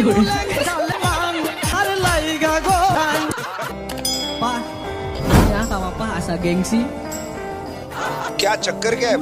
Ya, Pak, ya sama Pak asa gengsi. क्या चक्कर क्या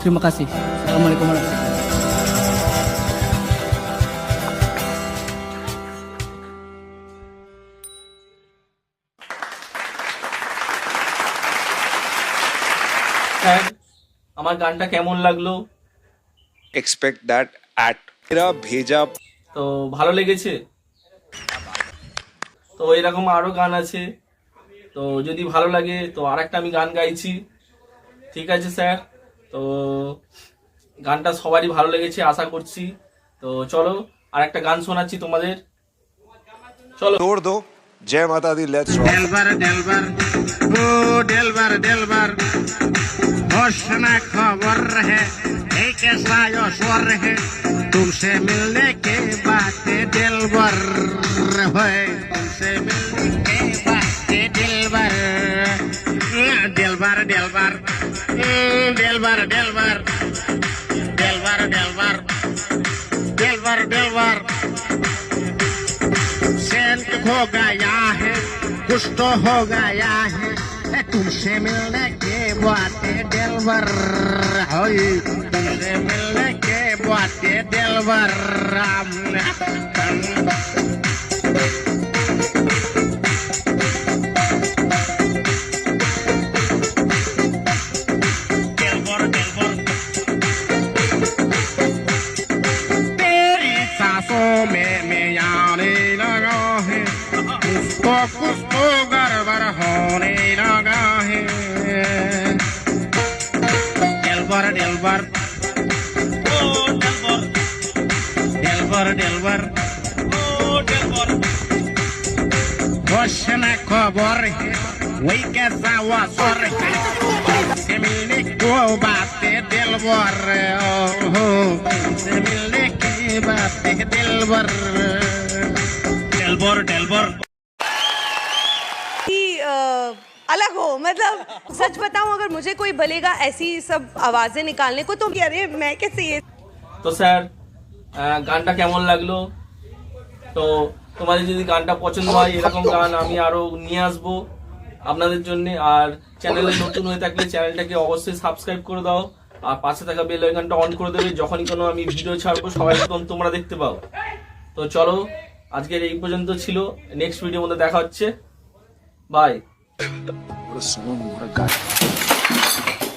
Terima kasih. Assalamualaikum warahmatullahi wabarakatuh. Sir আমার গানটা কেমন লাগলো এক্সপেক্ট দ্যাট অ্যাট ভেজা তো ভালো লেগেছে তো এরকম আরও গান আছে তো যদি ভালো লাগে তো আর একটা আমি গান গাইছি ঠিক আছে স্যার তো গানটা সবারই ভালো লেগেছে আশা করছি তো চলো আর একটা গান শোনাচ্ছি তোমাদের চলো দৌড় দো জয় মাতা দি লেটস ডেলবার ডেলবার ও ডেলবার ডেলবার ঘোষণা খবর হে এই কেসা यो स्वर है तुमसे मिलने के Delbar, Delbar, mm, Delbar, Delbar, Delbar, Delbar, Delbar, Delbar. Sent हो गया है कुछ तो हो गया है तुमसे मिलने के बातें डेलवर हो तुमसे मिलने के बातें डेलवर ram में मैंने लगा है उसको तो कुछ तो गड़बड़ होने लगा है डेलवर डेलवर डेलवर डेलवर खबर वही कैसा हुआ सर मिलने को बातें डेलवर हो मिलने বা তেহ দিলবর দিলবর তেলবর টি আলাদাও মানে सच बताऊं अगर मुझे कोई बोलेगा ऐसी सब आवाजें निकालने को तो अरे मैं कैसे तो सर गांडा কেমন লাগলো তো তোমার যদি গানটা পছন্দ হয় এরকম গান আমি আরো নিয়ে আসবো আপনাদের জন্য আর চ্যানেল নতুন হই থাকলে চ্যানেলটাকে অবশ্যই সাবস্ক্রাইব করে দাও আর পাশে থাকা বেল আইকনটা অন করে দেবে যখনই কোনো আমি ভিডিও ছাড়বো সবাই প্রথম তোমরা দেখতে পাও তো চলো আজকের এই পর্যন্ত ছিল নেক্সট ভিডিও মধ্যে দেখা হচ্ছে বাই